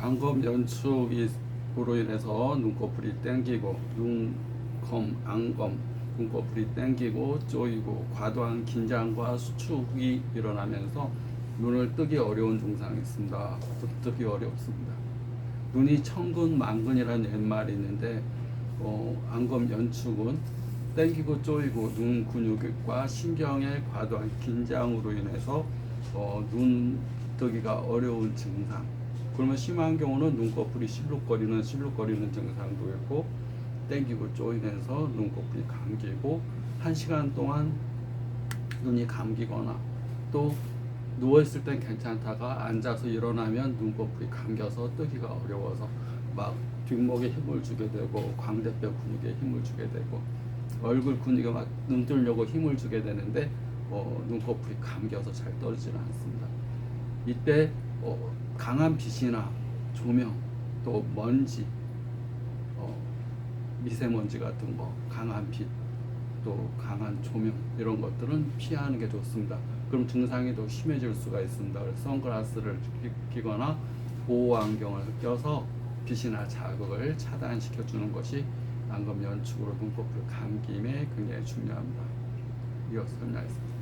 안검 연축으로 인해서 눈꺼풀이 땡기고 눈검, 안검, 눈꺼풀이 땡기고 쪼이고 과도한 긴장과 수축이 일어나면서 눈을 뜨기 어려운 증상이 있습니다. 뜨기 어렵습니다. 눈이 천근 만근이라는 옛말이 있는데 어, 안검 연축은 땡기고 쪼이고 눈 근육과 신경의 과도한 긴장으로 인해서 어, 눈 뜨기가 어려운 증상. 그러면 심한 경우는 눈꺼풀이 실룩거리는 실룩거리는 증상도 있고 땡기고 쪼이면서 눈꺼풀이 감기고 한 시간 동안 눈이 감기거나 또 누워 있을 땐 괜찮다가 앉아서 일어나면 눈꺼풀이 감겨서 뜨기가 어려워서 막 뒷목에 힘을 주게 되고 광대뼈 근육에 힘을 주게 되고 얼굴 근육에 막 눈 뜨려고 힘을 주게 되는데 어, 눈꺼풀이 감겨서 잘 떠지지는 않습니다. 이때 어, 강한 빛이나 조명 또 먼지 어, 미세먼지 같은 거 강한 빛 또 강한 조명 이런 것들은 피하는 게 좋습니다. 그럼 증상이 더 심해질 수가 있습니다. 그래서 선글라스를 끼- 끼거나 보호 안경을 껴서 빛이나 자극을 차단시켜 주는 것이 안검 연축으로 눈꺼풀 감김에 굉장히 중요합니다. 이어서 설명하겠습니다.